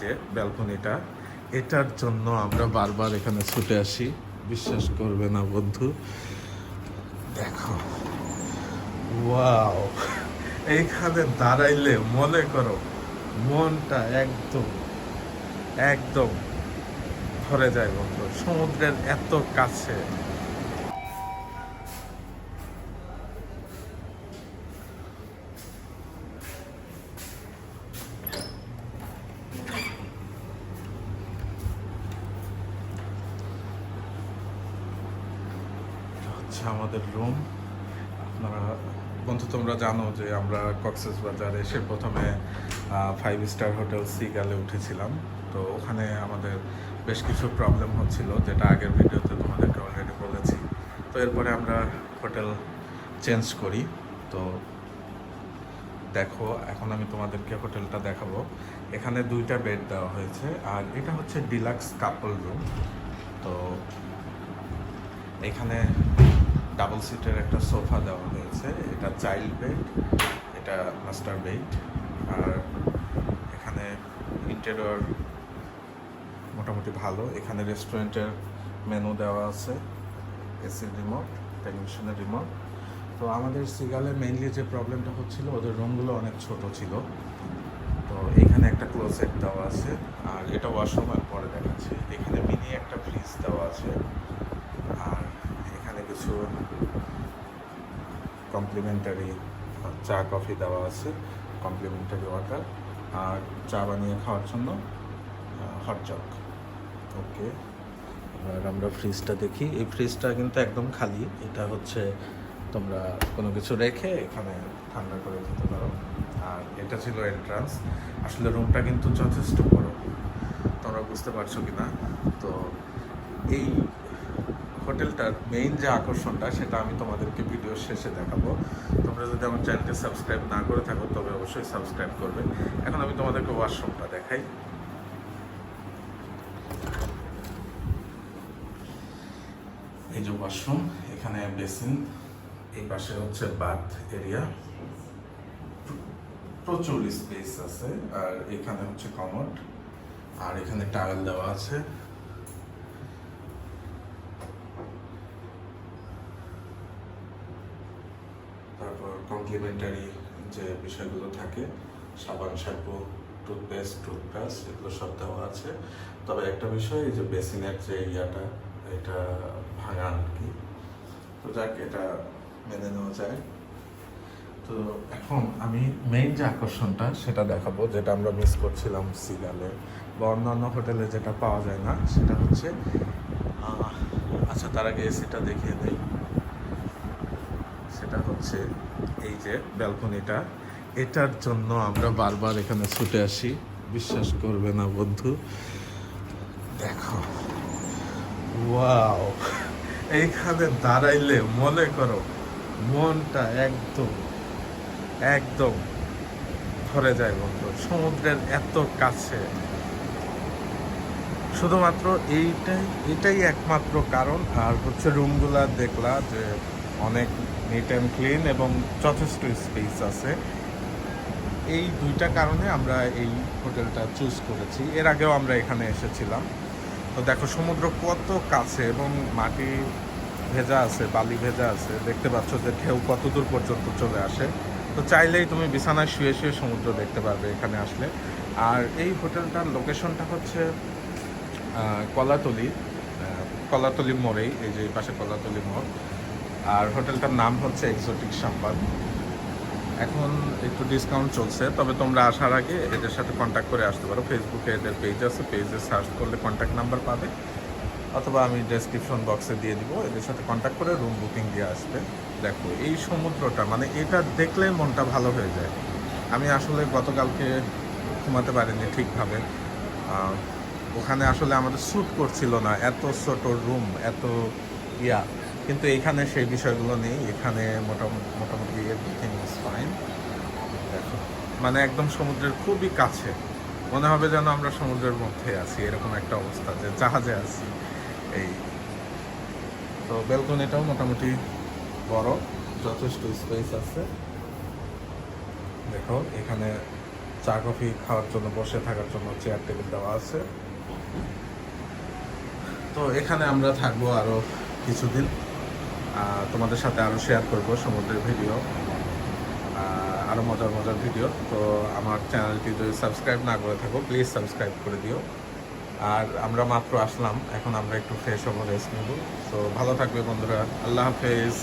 যে ব্যালকনিটা, এটার জন্য আমরা বারবার এখানে ছুটে আসি। বিশ্বাস করবে না বন্ধু। দেখো। ওয়াও। এইখানে দাঁড়াইলে মনে করো মনটা একদম একদম ভরে যায় বন্ধু। সমুদ্রের এত কাছে। হচ্ছে আমাদের রুম আপনারা, বন্ধু, তোমরা জানো যে আমরা কক্সেস বাজার এসে প্রথমে ফাইভ স্টার হোটেল সিগালে উঠেছিলাম। তো ওখানে আমাদের বেশ কিছু প্রবলেম হচ্ছিল, যেটা আগের ভিডিওতে তোমাদেরকে অলরেডি বলেছি। তো এরপরে আমরা হোটেল চেঞ্জ করি। তো দেখো, এখন আমি তোমাদেরকে হোটেলটা দেখাবো। এখানে দুইটা বেড দেওয়া হয়েছে, আর এটা হচ্ছে ডিলাক্স কাপল রুম তো এখানে ডাবল সিটের একটা সোফা দেওয়া হয়েছে। এটা চাইল্ড বেড এটা মাস্টার বেড আর এখানে ইন্টেরিয়র মোটামুটি ভালো। এখানে রেস্টুরেন্টের মেনু দেওয়া আছে এসির রিমোট টেলিভিশনের রিমোট তো আমাদের সিগালে মেইনলি যে প্রবলেমটা হচ্ছিল, ওদের রুমগুলো অনেক ছোট ছিল। তো এখানে একটা ক্লোজেট দেওয়া আছে, আর এটা ওয়াশরুম আর পরে দেখাচ্ছি। এখানে মিনি একটা ফ্রিজ দেওয়া আছে আর এখানে কিছু কমপ্লিমেন্টারি চা কফি দেওয়া আছে কমপ্লিমেন্টারি ওয়াটার আর চা বানিয়ে খাওয়ার জন্য হট জগ ওকে আর আমরা ফ্রিজটা দেখি। এই ফ্রিজটা কিন্তু একদম খালি। এটা হচ্ছে তোমরা কোনো কিছু রেখে এখানে ঠান্ডা করে দিতে পারো। আর এটা ছিল এন্ট্রান্স আসলে রুমটা কিন্তু যথেষ্ট বড়। তোমরা বুঝতে পারছ কি না তো এই হোটেলটার মেইন যে আকর্ষণটা, সেটা আমি তোমাদেরকে ভিডিও শেষে দেখাবো। তোমরা যদি আমার চ্যানেলকে সাবস্ক্রাইব না করে থাকো, তবে অবশ্যই সাবস্ক্রাইব করবে। এখন আমি তোমাদেরকে ওয়াশরুমটা দেখাই। এই যে ওয়াশরুম এখানে বেসিন এই পাশে হচ্ছে বাথ এরিয়া প্রচুর স্পেস আছে, আর এখানে হচ্ছে কমোড, আর এখানে টাওয়েল দেওয়া আছে। তারপর কমপ্লিমেন্টারি যে বিষয়গুলো থাকে, সাবান, শ্যাম্পু টুথপেস্ট টুথব্রাশ এগুলো সব দেওয়া আছে। তবে একটা বিষয়, এই যে বেসিনের যে ইয়াটা, এটা ভাঙা আর কি। তো যাক, এটা মেনে নেওয়া যায়। তো এখন আমি মেইন যে আকর্ষণটা, সেটা দেখাবো, যেটা আমরা মিস করছিলাম সিগালে বা অন্যান্য হোটেলে যেটা পাওয়া যায় না, সেটা হচ্ছে আচ্ছা তার আগে এসিটা দেখিয়ে দেই। সেটা হচ্ছে এই যে ব্যালকনিটা। এটার জন্য আমরা বারবার এখানে ছুটে আসি। বিশ্বাস করবে না বন্ধু। দেখো। ওয়াও। এইখানে দাঁড়াইলে মনে করো মনটা একদম একদম ভরে যায় বন্ধু। সমুদ্রের এত কাছে। শুধুমাত্র এইটাই, এটাই একমাত্র কারণ। আর হচ্ছে রুমগুলা দেখলা যে অনেক নিট অ্যান্ড ক্লিন এবং যথেষ্ট স্পেস আছে। এই দুইটা কারণে আমরা এই হোটেলটা চুজ করেছি। এর আগেও আমরা এখানে এসেছিলাম। তো দেখো, সমুদ্র কত কাছে এবং মাটি ভেজা আছে, বালি ভেজা আছে। দেখতে পাচ্ছ যে ঢেউ কত দূর পর্যন্ত চলে আসে। তো চাইলেই তুমি বিছানায় শুয়ে শুয়ে সমুদ্র দেখতে পারবে এখানে আসলে। আর এই হোটেলটার লোকেশনটা হচ্ছে কলাতলি কলাতলি মোড়েই। এই যে পাশে কলাতলি মোড়। আর হোটেলটার নাম হচ্ছে এক্সোটিক সাম্বাদ এখন একটু ডিসকাউন্ট চলছে, তবে তোমরা আসার আগে এদের সাথে কন্ট্যাক্ট করে আসতে পারো। ফেসবুকে এদের পেজ আছে পেজে সার্চ করলে কন্ট্যাক্ট নাম্বার পাবে। অথবা আমি ডেসক্রিপশন বক্সে দিয়ে দিব, এদের সাথে কন্ট্যাক্ট করে রুম বুকিং দিয়ে আসবে। দেখো, এই সমুদ্রটা মানে এটা দেখলে মনটা ভালো হয়ে যায়। আমি আসলে গতকালকে ঘুমাতে পারিনি ঠিকভাবে। ওখানে আসলে আমাদের শ্যুট করছিল না, এত ছোট রুম এত ইয়া। কিন্তু এখানে সেই বিষয়গুলো নেই। এখানে মোটামুটি মোটামুটি এভরিথিং ইজ ফাইন দেখো মানে একদম সমুদ্রের খুবই কাছে। মনে হবে যেন আমরা সমুদ্রের মধ্যে আছি, এরকম একটা অবস্থা যে জাহাজে আছি। এই, তো বেলকনিটাও মোটামুটি বড়, যথেষ্ট স্পেস আছে। দেখো, এখানে চা, কফি খাওয়ার জন্য, বসে থাকার জন্য চেয়ার টেবিল দেওয়া আছে। তো এখানে আমরা থাকব আরও কিছুদিন। তোমাদের সাথে আরও শেয়ার করব সমুদ্রের ভিডিও আরও মজার মজার ভিডিও তো আমার চ্যানেলটি যদি সাবস্ক্রাইব না করে থাকো প্লিজ সাবস্ক্রাইব করে দিও। আর আমরা মাত্র আসলাম, এখন আমরা একটু ফ্রেশ হব রেস্ট নেব। তো ভালো থাকবে বন্ধুরা। আল্লাহ হাফেজ।